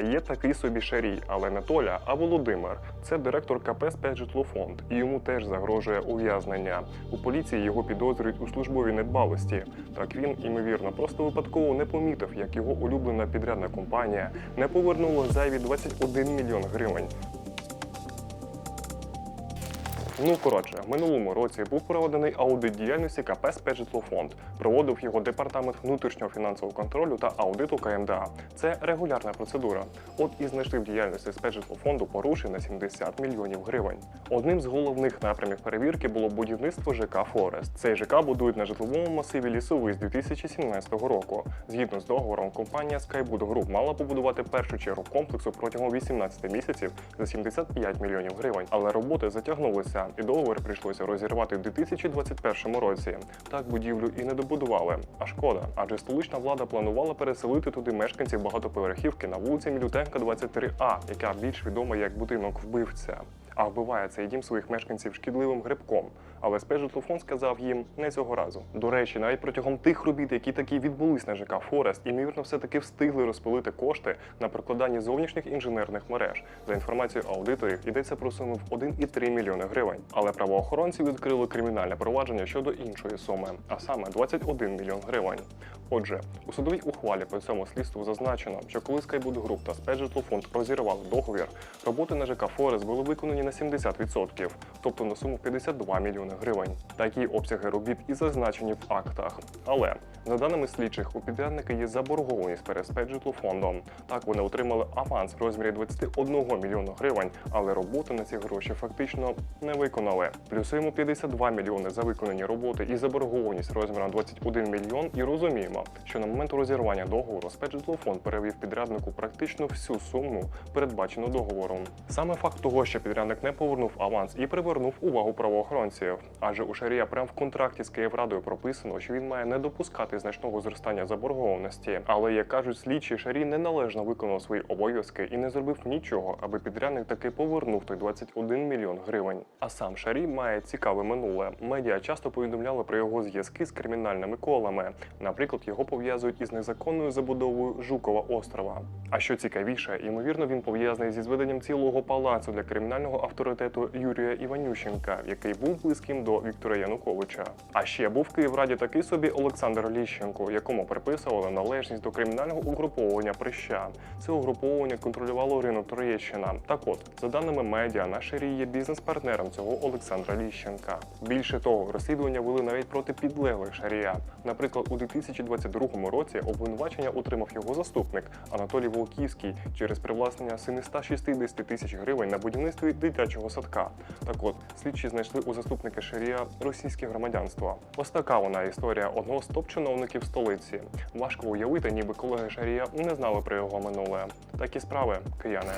Є такий собі Шарій, але не Толя, а Володимир. Це директор КП «Спецжитлофонд», і йому теж загрожує ув'язнення. У поліції його підозрюють у службовій недбалості. Так він, імовірно, просто випадково не помітив, як його улюблена підрядна компанія не повернула зайві 21 мільйон гривень. Ну коротше, в минулому році був проведений аудит діяльності КП «Спецжитлофонд». Проводив його департамент внутрішнього фінансового контролю та аудиту КМДА. Це регулярна процедура. От і знайшли в діяльності спецжитлофонду порушень на 70 мільйонів гривень. Одним з головних напрямів перевірки було будівництво ЖК Форест. Цей ЖК будують на житловому масиві лісовий з 2017 року. Згідно з договором, компанія Skywood Group мала побудувати першу чергу комплексу протягом 18 місяців за 75 мільйонів гривень, але роботи затягнулися, і договір прийшлося розірвати в 2021 році. Так будівлю і не добудували. А шкода, адже столична влада планувала переселити туди мешканців багатоповерхівки на вулиці Мілютенка 23А, яка більш відома як будинок вбивця. А вбиває цей дім своїх мешканців шкідливим грибком. Але спецжитлофонд сказав їм не цього разу. До речі, навіть протягом тих робіт, які таки відбулись на ЖК Форест, імовірно, все-таки встигли розпилити кошти на прокладання зовнішніх інженерних мереж. За інформацією аудиторів, йдеться про суму в 1,3 мільйони гривень. Але правоохоронці відкрили кримінальне провадження щодо іншої суми, а саме 21 мільйон гривень. Отже, у судовій ухвалі по цьому слідству зазначено, що коли Skywood Group та Спеджитлофонд розірвали договір, роботи на ЖК Форес були виконані на 70%, тобто на суму 52 мільйони гривень. Такі обсяги робіт і зазначені в актах. Але за даними слідчих, у підрядника є заборгованість перед спецжитлофондом. Так вони отримали аванс в розмірі 21 мільйона гривень, але роботи на ці гроші фактично не виконали. Плюсуємо 52 мільйони за виконані роботи і заборгованість розміром 21 мільйон. І розуміємо, що на момент розірвання договору спецжитлофонд перевів підряднику практично всю суму, передбачену договором. Саме факт того, що підрядник не повернув аванс і привернув увагу правоохоронців, адже у Шарія прямо в контракті з Київрадою прописано, що він має не допускати значного зростання заборгованості. Але як кажуть слідчі, Шарій неналежно виконав свої обов'язки і не зробив нічого, аби підрядник таки повернув той 21 мільйон гривень. А сам Шарій має цікаве минуле. Медіа часто повідомляли про його зв'язки з кримінальними колами. Наприклад, його пов'язують із незаконною забудовою Жукова острова. А що цікавіше, ймовірно, він пов'язаний зі зведенням цілого палацу для кримінального авторитету Юрія Іванющенка, який був близьким до Віктора Януковича. А ще був в Київраді такий собі Олександр Ліщенко, якому приписували належність до кримінального угруповання Прища. Це угруповання контролювало ринок Троєщина. Так от, за даними медіа, наш Шарій є бізнес-партнером цього Олександра Ліщенка. Більше того, розслідування вели навіть проти підлеглих Шарія. Наприклад, у 2022 році обвинувачення отримав його заступник Анатолій Волківський через привласнення 760 тисяч гривень на будівництві дитячого садка. Так от, слідчі знайшли у заступника Шарія російське громадянство. Ось така вона історія одного з топ-чиновників столиці. Важко уявити, ніби колеги Шарія не знали про його минуле. Такі справи, кияни.